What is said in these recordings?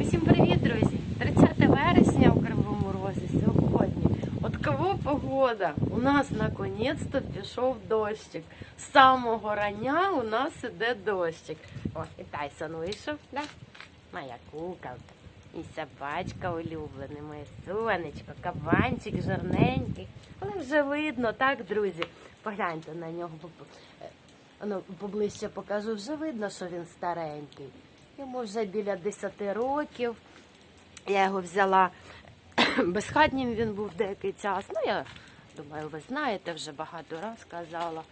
Усім привіт, друзі! 30 вересня у Кривому Розі сьогодні. От кого погода? У нас наконець-то пішов дощик. З самого рання у нас іде дощик. О, і Тайсон вийшов, да? Моя куколка. І собачка улюблена, моє сонечко, кабанчик жирненький. Але вже видно, так, друзі? Погляньте на нього. Е, Ну, поближче покажу, вже видно, що він старенький. Йому вже біля 10 років. Я його взяла безхатнім він був деякий час. Ну, я думаю, ви знаєте, вже багато раз казала.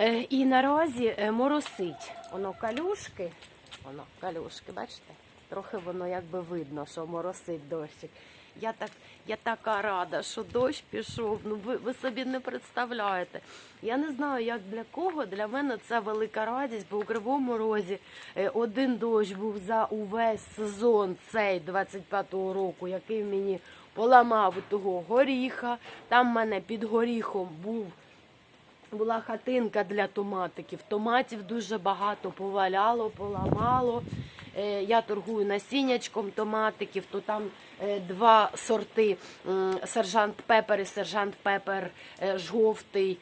Е, І наразі е, моросить. Воно калюшки, воно калюшки, бачите? Трохи воно якби видно, що моросить дощик. Я так, я така рада, що дощ пішов. Ну ви, ви собі не представляєте. Я не знаю, як для кого. Для мене це велика радість, бо у Кривому Розі е, один дощ був за увесь сезон цей 25-го року, який мені поламав того горіха. Там в мене під горіхом був була хатинка для томатиків. Томатів дуже багато поваляло, поламало. Е, Я торгую насіннячком томатиків, то там е, два сорти сержант пепер і сержант пепер е, жовтий.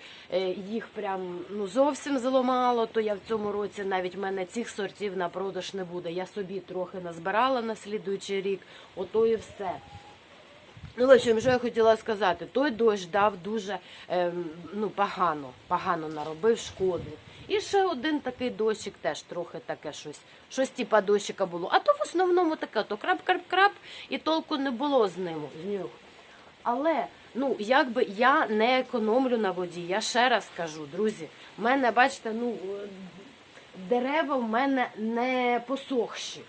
Їх прям ну зовсім зламало. То я в цьому році навіть в мене цих сортів на продаж не буде. Я собі трохи назбирала на слідуючий рік. Ото і все. Ну, общем, що я хотіла сказати, той дощ дав дуже ем, ну, погано, погано наробив шкоду. І ще один такий дощик теж трохи таке щось, щось типа дощика було. А то в основному таке, то крап-крап-крап, і толку не було з ним. Але ну якби я не економлю на воді. Я ще раз кажу, друзі, в мене, бачите, ну дерева в мене не посохші.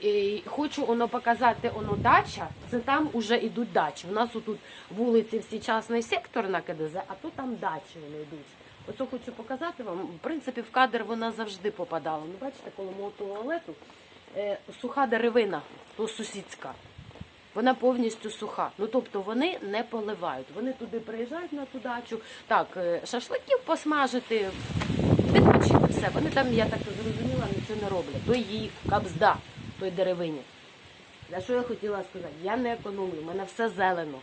І хочу воно показати воно дача. Це там уже йдуть дачі. У нас тут вулиці всі частний сектор на КДЗ, а то там дачі вони йдуть. Оце хочу показати вам. В принципі, в кадр вона завжди попадала. Ну, бачите, коло мого туалету е, суха деревина, то сусідська. Вона повністю суха. Ну тобто вони не поливають. Вони туди приїжджають на ту дачу. Так, е, шашликів посмажити, відпочити все. Вони там, я так зрозуміла, нічого не роблять. То їх кабзда, той деревині. За що я хотіла сказати? Я не економлю, в мене все зелено,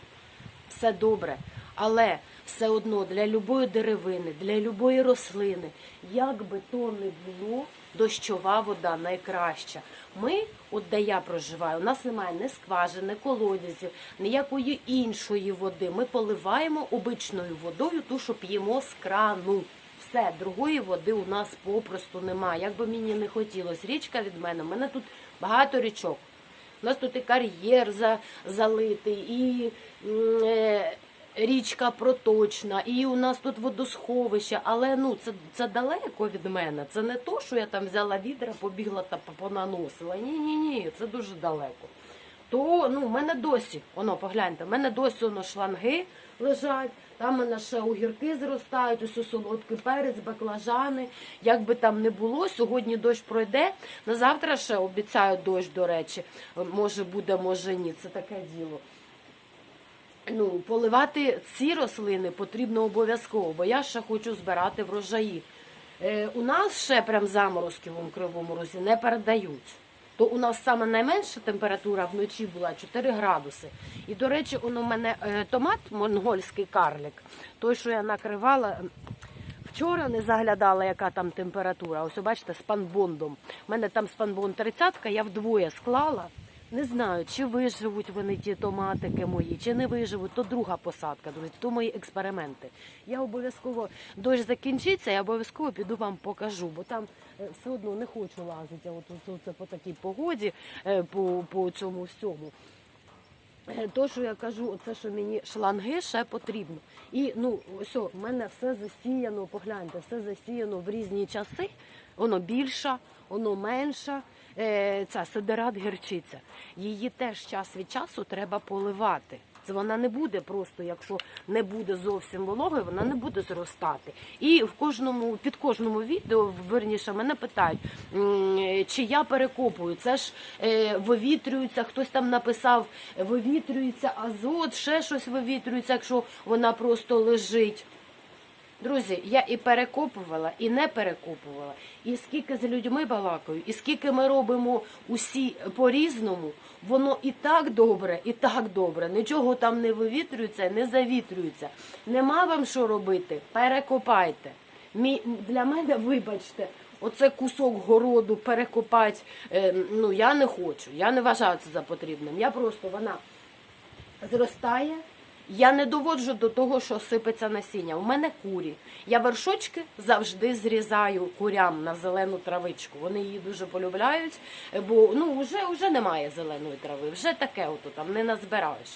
все добре. Але все одно для любої деревини, для любої рослини, як би то не було, дощова вода найкраща. Ми, от де я проживаю, у нас немає ні скважини, колодязів, ніякої іншої води. Ми поливаємо обичною водою, ту, що п'ємо з крану. Все, другої води у нас попросту немає. Як би мені не хотілося, річка від мене, у мене тут багато річок. У нас тут і кар'єр за, залитий, і е, річка проточна, і у нас тут водосховище, але ну це, це далеко від мене. Це не то, що я там взяла відра, побігла та понаносила. Ні, ні, це дуже далеко. То ну, в мене досі, воно, погляньте, в мене досі воно шланги лежать, там в мене ще огірки зростають, ось солодкий перець, баклажани. Як би там не було, сьогодні дощ пройде. На завтра ще обіцяють дощ, до речі. Може буде, може ні. Це таке діло. Ну, поливати ці рослини потрібно обов'язково, бо я ще хочу збирати врожаї. Е, у нас ще прям заморозки в кривому розі не передають. То у нас саме найменша температура вночі була 4 градуси. І, до речі, у мене е, томат монгольський карлик, той, що я накривала. Вчора не заглядала, яка там температура. Ось, бачите, з панбондом. У мене там спанбонд 30 я вдвоє склала. Не знаю, чи виживуть вони ті томатики мої, чи не виживуть, то друга посадка, друзі, то мої експерименти. Я обов'язково дощ закінчиться, я обов'язково піду вам покажу, бо там е, все одно не хочу лазити. От, це по такій погоді, е, по, по цьому всьому. Е, То, що я кажу, оце, що мені шланги ще потрібно. І ну, о, в мене все засіяно, погляньте, все засіяно в різні часи. Воно більше, воно менше. Е, Ця сидерат гірчиця. Її теж час від часу треба поливати. Це вона не буде просто, якщо не буде зовсім вологою, вона не буде зростати. І в кожному під кожному відео верніше мене питають, чи я перекопую. Це ж е, вивітрюється, хтось там написав, вивітрюється азот, ще щось вивітрюється, якщо вона просто лежить. Друзі, я і перекопувала, і не перекопувала. І скільки з людьми балакаю, і скільки ми робимо усі по-різному, воно і так добре, і так добре. Нічого там не вивітрюється, не завітрюється. Нема вам що робити. Перекопайте. Для мене, вибачте, оце кусок городу перекопати. е, ну я не хочу. Я не вважаю це за потрібним. Я просто вона зростає. Я не доводжу до того, що сипеться насіння. У мене курі. Я вершочки завжди зрізаю курям на зелену травичку. Вони її дуже полюбляють, бо ну вже, вже немає зеленої трави, вже таке ото там не назбираєш.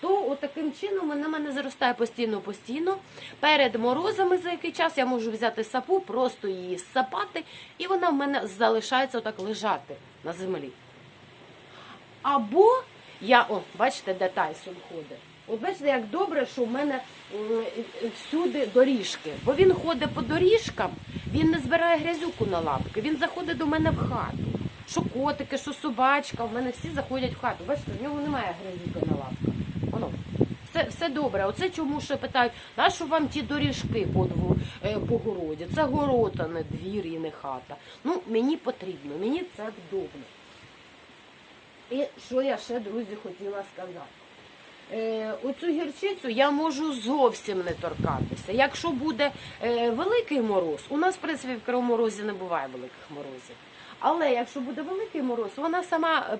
То таким чином вона мене зростає постійно постійно. Перед морозами за який час я можу взяти сапу, просто її сапати, і вона в мене залишається отак лежати на землі. Або я, о, бачите, де Тайсон ходить. От бачите, як добре, що в мене всюди доріжки. Бо він ходить по доріжкам, він не збирає грязюку на лапки, він заходить до мене в хату. Що котики, що собачка, в мене всі заходять в хату. Бачите, в нього немає грязюки на лапках. Воно. Все, все добре. Оце чому ще питають, на що вам ті доріжки по, дву, е, по городі? Це город, а не двір і не хата. Ну, мені потрібно, мені це вдобно. І що я ще, друзі, хотіла сказати. Е, оцю гірчицю я можу зовсім не торкатися. Якщо буде е, великий мороз, у нас, в принципі, в Кривому Розі не буває великих морозів. Але якщо буде великий мороз, вона сама е,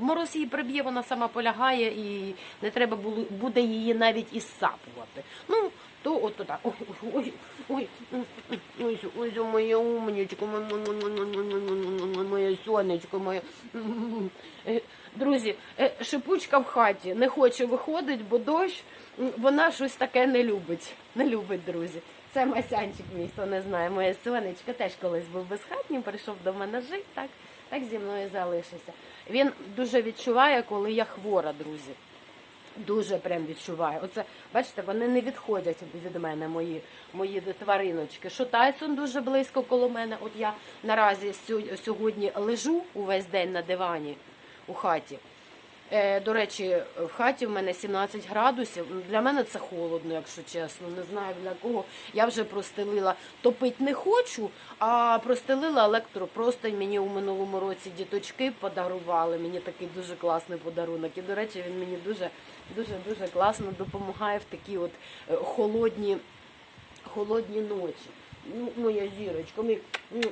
мороз її приб'є, вона сама полягає і не треба буде її навіть і сапувати. Ну, то от туди. Ой, ой, ой, ой, моя умничка, моє сонечко, моє. Е, Друзі, е, шипучка в хаті не хоче виходить, бо дощ, вона щось таке не любить. Не любить, друзі. Це Масянчик мій, хто не знає. Моє сонечко теж колись був безхатнім, прийшов до мене жити, так, так зі мною залишився. Він дуже відчуває, коли я хвора, друзі. Дуже прям відчуваю. Оце, бачите, вони не відходять від мене, мої, мої твариночки. Що Тайсон дуже близько коло мене. От я наразі сьо- сьогодні лежу увесь день на дивані у хаті. Е, до речі, в хаті в мене 17 градусів. Для мене це холодно, якщо чесно. Не знаю для кого. Я вже простелила. Топити не хочу, а простелила електропростень. Мені у минулому році діточки подарували. Мені такий дуже класний подарунок. І, до речі, він мені дуже дуже дуже класно допомагає в такі от е, холодні, холодні ночі. Ну, моя зірочка, мій, м,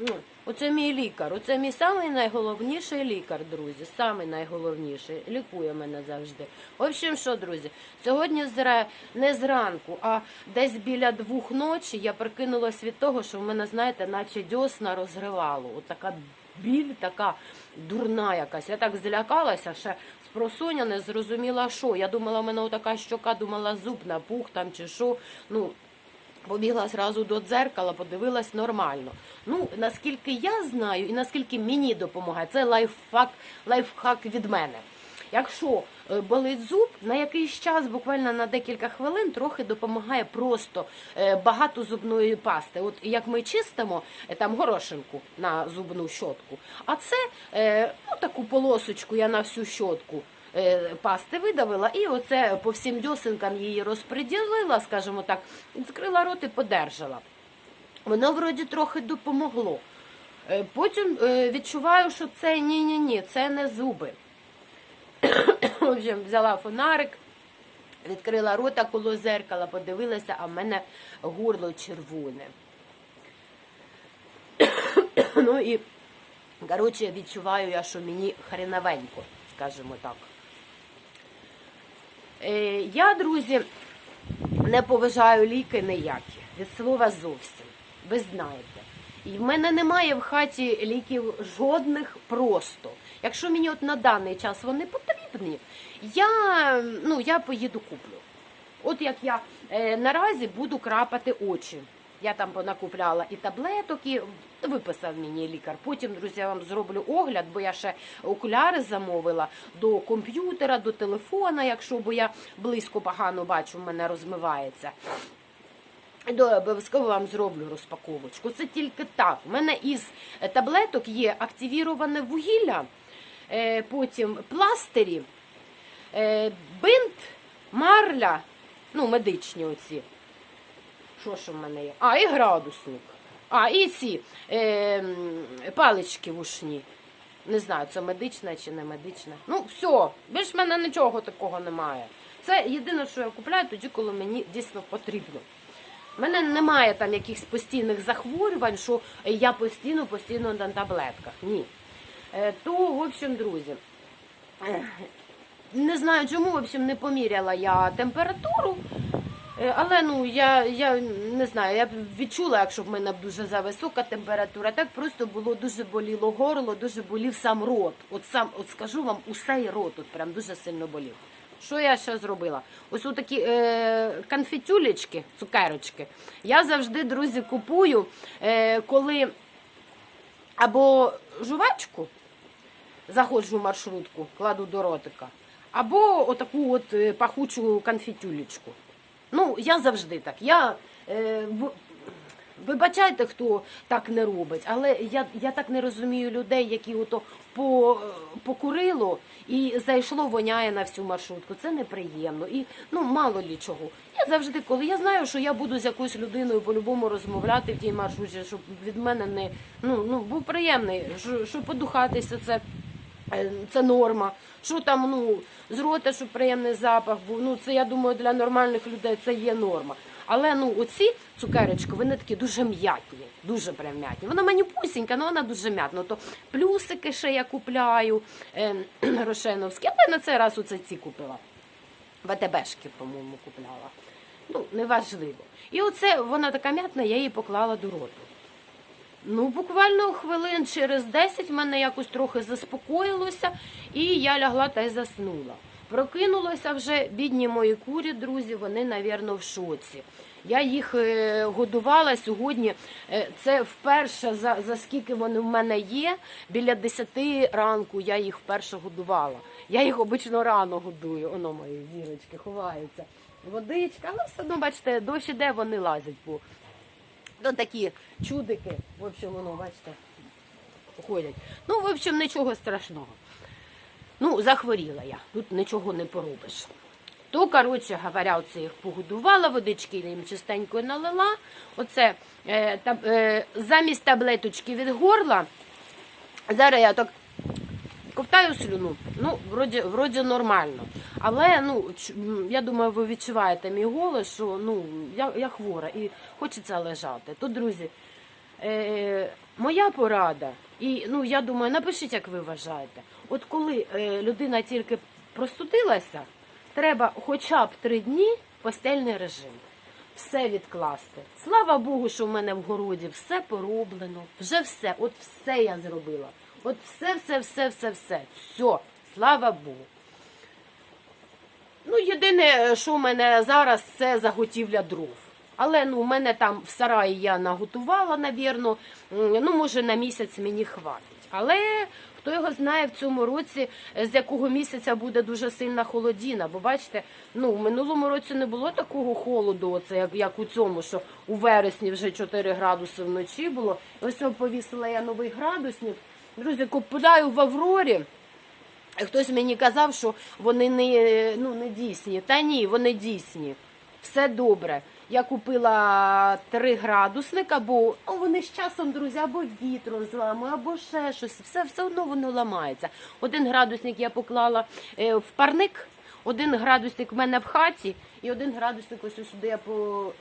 м. оце мій лікар. Оце мій самий найголовніший лікар, друзі. Самий найголовніший. Лікує мене завжди. В общем, що, друзі, сьогодні зра... не зранку, а десь біля двох ночі я прикинулась від того, що в мене, знаєте, наче дьосна розривало. От така біль, така дурна якась. Я так злякалася, ще з не зрозуміла, що. Я думала, в мене така щока, думала, зуб напух там чи що. Ну, Побігла зразу до дзеркала, подивилась нормально. Ну, наскільки я знаю і наскільки мені допомагає, це лайфхак, лайфхак від мене. Якщо е, болить зуб, на якийсь час, буквально на декілька хвилин, трохи допомагає просто е, багато зубної пасти. От як ми чистимо е, там горошинку на зубну щотку, а це ну, таку полосочку я на всю щотку пасти видавила, і оце по всім дьосинкам її розподілила, скажімо так, відкрила рот і подержала. Воно вроді трохи допомогло. Е, Потім е, відчуваю, що це ні-ні-ні, це не зуби. В общем, взяла фонарик, відкрила рота коло зеркала, подивилася, а в мене горло червоне. ну і, коротше, відчуваю я, що мені хреновенько, скажімо так. Е, я, друзі, не поважаю ліки ніякі. Від слова зовсім. Ви знаєте. І в мене немає в хаті ліків жодних просто. Якщо мені от на даний час вони потрібні, я, ну, я поїду куплю. От як я е, наразі буду крапати очі. Я там понакупляла і таблеток, і виписав мені лікар. Потім, друзі, я вам зроблю огляд, бо я ще окуляри замовила до комп'ютера, до телефона, якщо бо я близько погано бачу, в мене розмивається. До обов'язково вам зроблю розпаковочку. Це тільки так. У мене із таблеток є активіроване вугілля, е, потім пластирі, е, бинт, марля, ну, медичні оці. Що ж у мене є? А, і градусник. А, і ці е, палички вушні. Не знаю, це медична чи не медична. Ну, все, більш в мене нічого такого немає. Це єдине, що я купляю тоді, коли мені дійсно потрібно. У мене немає там якихось постійних захворювань, що я постійно, постійно на таблетках. Ні. Е, То, в общем, друзі, не знаю чому, в общем, не поміряла я температуру. Е, Але ну я, я не знаю, я б відчула, якщо в мене дуже зависока температура. Так просто було дуже боліло горло, дуже болів сам рот. От сам, от скажу вам, усей рот от прям дуже сильно болів. Що я ще зробила? Ось такі е, конфетюлечки, цукерочки. Я завжди, друзі, купую, е, коли або жувачку заходжу в маршрутку, кладу до ротика, або отаку от е, пахучу конфетюлечку. Ну, я завжди так. Я, е, вибачайте, хто так не робить, але я, я так не розумію людей, які ото по, покурило і зайшло, воняє на всю маршрутку. Це неприємно. І ну мало лі чого. Я завжди, коли я знаю, що я буду з якоюсь людиною по-любому розмовляти в тій маршрутці, щоб від мене не ну, ну був приємний, що, що подухатися це. Е, Це норма. Що там, ну, з рота, щоб приємний запах був. Ну, це я думаю, для нормальних людей це є норма. Але ну оці цукерочки, вони такі дуже м'ятні, дуже прям м'ятні. Вона манюпусінька, але вона дуже м'ятна. То плюсики ще я купляю е, рошеновські, але на цей раз оце ці купила. ВТБшки, по-моєму, купляла. Ну, неважливо. І оце вона така м'ятна, я її поклала до роту. Ну, буквально хвилин через 10 в мене якось трохи заспокоїлося, і я лягла та й заснула. Прокинулася вже бідні мої курі, друзі, вони, навірно, в шоці. Я їх е, годувала сьогодні. е, Це вперше за, за скільки вони в мене є. Біля 10 ранку я їх вперше годувала. Я їх обично рано годую. Оно мої зірочки ховаються. Водичка, але все одно, бачите, дощ іде, вони лазять по Ну, такі чудики, в общем, воно, бачите, ходять. Ну, в общем, нічого страшного. Ну, захворіла я, тут нічого не поробиш. То, коротше говоря, оце їх погодувала, водички їм чистенько налила. Оце е, та, е, замість таблеточки від горла. Зараз я так ковтаю слюну. Ну, вроді, вроді нормально. Але ну, я думаю, ви відчуваєте мій голос, що ну, я, я хвора і хочеться лежати. То, друзі, е, моя порада, і ну, я думаю, напишіть, як ви вважаєте. От коли е, людина тільки простудилася, треба хоча б три дні постельний режим. Все відкласти. Слава Богу, що в мене в городі все пороблено. Вже все, от все я зробила. От все, все. Слава Богу. Ну, єдине, що в мене зараз, це заготівля дров. Але ну, в мене там в сараї я наготувала, навірно, ну, може, на місяць мені хватить. Але хто його знає в цьому році, з якого місяця буде дуже сильна холодіна. Бо бачите, ну, в минулому році не було такого холоду, оце, як, як у цьому, що у вересні вже 4 градуси вночі було. Ось повісила я новий градусник. Друзі, купляю в Аврорі. Хтось мені казав, що вони не, ну, не дійсні. Та ні, вони дійсні. Все добре. Я купила три градусника, бо ну, вони з часом, друзі, або вітром зламують, або ще щось. Все, все одно воно ламається. Один градусник я поклала е, в парник, один градусник в мене в хаті, і один градусник ось сюди я по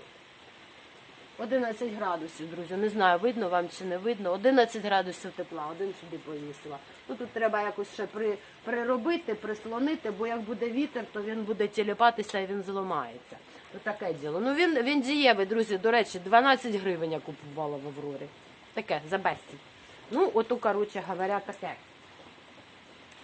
11 градусів, друзі. Не знаю, видно вам чи не видно. 11 градусів тепла, один сюди повісила. Ну тут треба якось ще при, приробити, прислонити, бо як буде вітер, то він буде тіліпатися і він зламається. То таке діло. Ну він, він дієвий, друзі. До речі, 12 гривень я купувала в Аврорі. Таке, за безцінь. Ну, ото, коротше говоря, таке.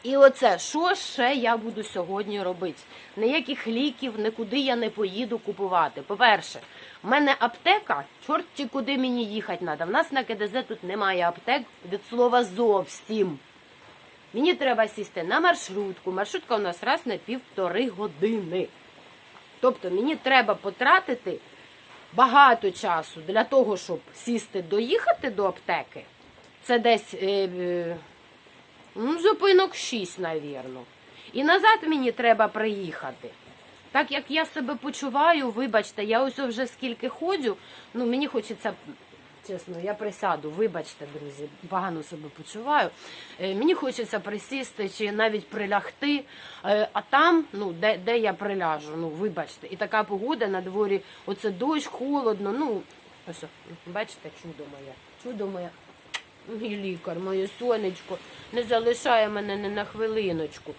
І оце, що ще я буду сьогодні робити? Ніяких ліків, нікуди я не поїду купувати. По-перше, в мене аптека, чорті куди мені їхати треба. В нас на КДЗ тут немає аптек від слова зовсім. Мені треба сісти на маршрутку. Маршрутка у нас раз на півтори години. Тобто мені треба потратити багато часу для того, щоб сісти, доїхати до аптеки. Це десь е, е, ну, зупинок 6, навірно. І назад мені треба приїхати. Так як я себе почуваю, вибачте, я ось вже скільки ходжу, ну мені хочеться. Чесно, я присяду, вибачте, друзі, погано себе почуваю. Е, мені хочеться присісти чи навіть прилягти. Е, а там, ну, де, де я приляжу, ну, вибачте. І така погода на дворі, оце дощ, холодно. Ну, ось, бачите, чудо моє, чудо моє. Мій лікар, моє сонечко, не залишає мене ні на хвилиночку.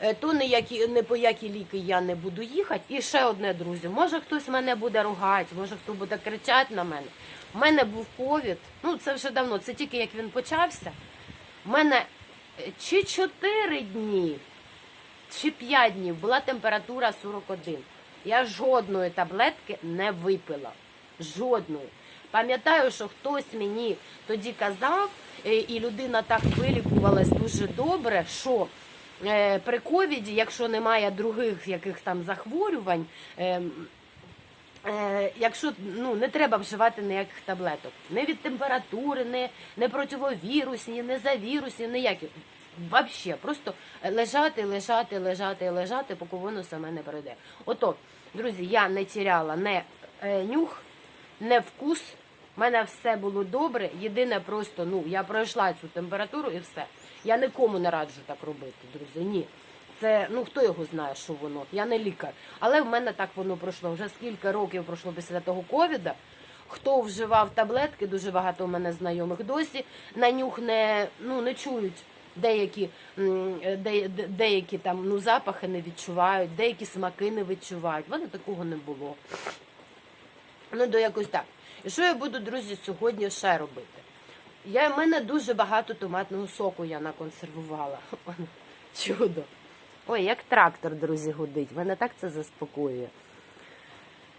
Е, То не по які ліки я не буду їхати. І ще одне, друзі, може хтось мене буде ругати, може хто буде кричати на мене. У мене був ковід, ну це вже давно, це тільки як він почався. У мене е, чи 4 дні, чи 5 днів була температура 41. Я жодної таблетки не випила. Жодної. Пам'ятаю, що хтось мені тоді казав, е, і людина так вилікувалась дуже добре, що е, при ковіді, якщо немає других яких там захворювань, е, якщо ну не треба вживати ніяких таблеток, не від температури, не, не противовірусні, не завірусні, ніякі. Вообще, просто лежати, лежати, лежати, лежати, поки воно саме не прийде. Ото, друзі, я не тіряла не нюх, не вкус. У мене все було добре. Єдине, просто ну я пройшла цю температуру і все. Я нікому не раджу так робити, друзі. Ні. Це ну хто його знає, що воно. Я не лікар. Але в мене так воно пройшло. Вже скільки років пройшло після того ковіда. Хто вживав таблетки, дуже багато у мене знайомих досі на нюх не, ну, не чують. Деякі, де, де- деякі там ну, запахи не відчувають, деякі смаки не відчувають. В мене такого не було. Ну, до якось так. І що я буду, друзі, сьогодні ще робити? Я, в мене дуже багато томатного соку я наконсервувала. Чудо. Ой, як трактор, друзі, гудить. Мене так це заспокоює.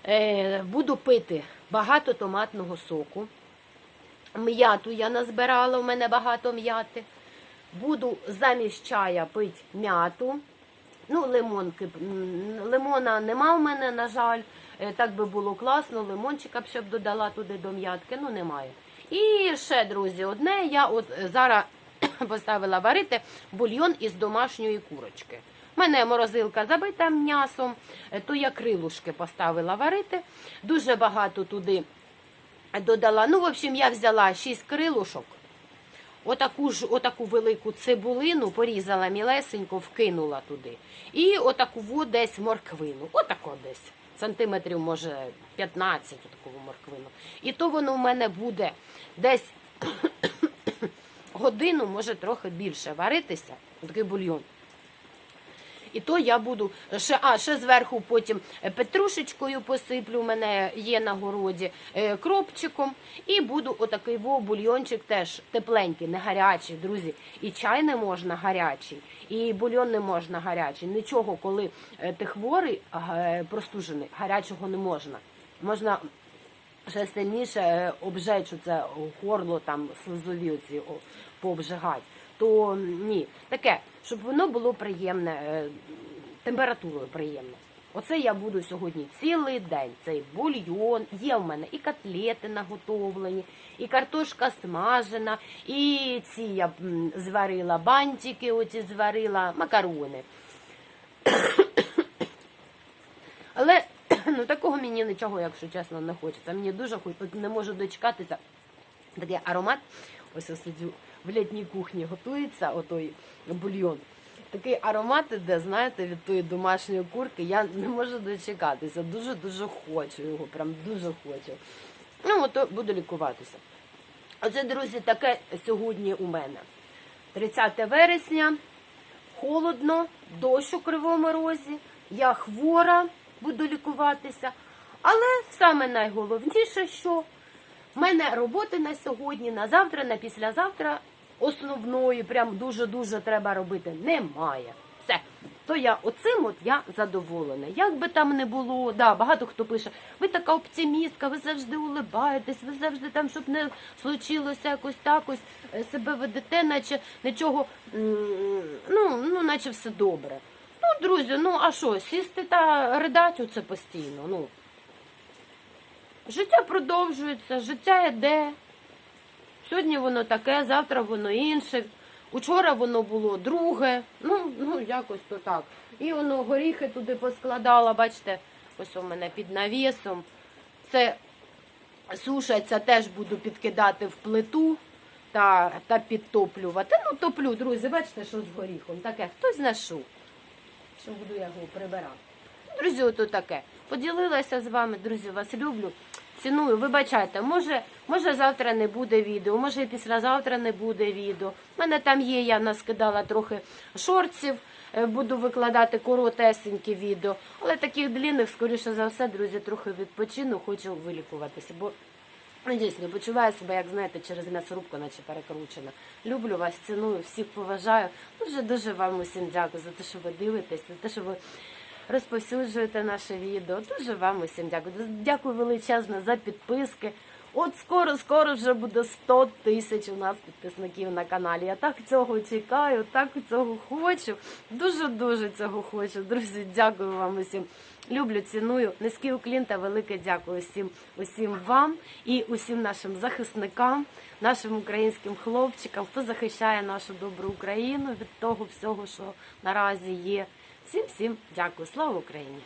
Е, буду пити багато томатного соку. М'яту я назбирала, у мене багато м'яти. Буду замість чая пити м'яту. Ну, лимонки. Лимона нема в мене, на жаль. Е, Так би було класно, лимончика б ще б додала туди до м'ятки, ну немає. І ще, друзі, одне, я от е, зараз поставила варити бульйон із домашньої курочки. У мене морозилка забита м'ясом, е, то я крилушки поставила варити. Дуже багато туди додала. Ну, в общем, я взяла 6 крилушок. Отаку ж отаку велику цибулину порізала мілесенько, вкинула туди. І отаку десь морквину. Отако десь. Сантиметрів, може, 15 таку морквину. І то воно в мене буде десь годину, може трохи більше варитися. Такий бульйон. І то я буду ще, а ще зверху потім е, петрушечкою посиплю. У мене є на городі е, кропчиком. І буду отакий во бульйончик теж тепленький, не гарячий, друзі. І чай не можна гарячий, і бульйон не можна гарячий. Нічого, коли е, ти хворий, простужений, гарячого не можна. Можна ще сильніше обжечу це горло, там слизові оці пообжигати. То ні, таке, щоб воно було приємне, е, температурою приємне. Оце я буду сьогодні цілий день. Цей бульйон, є в мене і котлети наготовлені, і картошка смажена, і ці я зварила бантики, оці зварила, макарони. Але ну такого мені нічого, якщо чесно, не хочеться. Мені дуже не можу дочекатися. Такий аромат. Ось я сидю в літній кухні, готується отой бульйон. Такий аромат іде, знаєте, від тої домашньої курки. Я не можу дочекатися. Дуже дуже хочу його, прям дуже хочу. Ну, ото буду лікуватися. Оце, друзі, таке сьогодні у мене. 30 вересня, холодно, дощ у кривому розі, я хвора, буду лікуватися. Але саме найголовніше, що в мене роботи на сьогодні, на завтра, на післязавтра основної, прям дуже-дуже треба робити, немає. Все. То я оцим от я задоволена. Як би там не було, да, багато хто пише, ви така оптимістка, ви завжди улибаєтесь, ви завжди там, щоб не случилося якось так ось е, себе ведете, наче нічого, ну, ну, наче все добре. Ну, друзі, ну а що, сісти та ридати оце постійно. Ну. Життя продовжується, життя йде. Сьогодні воно таке, завтра воно інше. Учора воно було друге, ну, ну якось то так. І воно горіхи туди поскладала, бачите, ось у мене під навісом. Це сушаться, теж буду підкидати в плиту та, та підтоплювати. Ну, топлю, друзі, бачите, що з горіхом. Таке хтось знайшов, що буду я його прибирати. Друзі, ото таке. Поділилася з вами, друзі, вас люблю. Ціную, вибачайте, може, може завтра не буде відео, може і післязавтра не буде відео. У мене там є, я наскидала трохи шортів, е, буду викладати коротесенькі відео. Але таких длінних, скоріше за все, друзі, трохи відпочину, хочу вилікуватися. Бо ну, дійсно почуваю себе, як знаєте, через м'ясорубку, наче перекручена. Люблю вас, ціную, всіх поважаю. Дуже дуже вам усім дякую за те, що ви дивитесь, за те, що ви розповсюджуєте наше відео. Дуже вам усім дякую. Дякую величезно за підписки. От скоро, скоро вже буде 100 тисяч у нас підписників на каналі. Я так цього чекаю, так цього хочу. Дуже дуже цього хочу. Друзі, дякую вам усім. Люблю, ціную. Низький уклін та велике дякую усім, усім вам і усім нашим захисникам, нашим українським хлопчикам, хто захищає нашу добру Україну від того всього, що наразі є. Всім всім дякую. Слава Україні!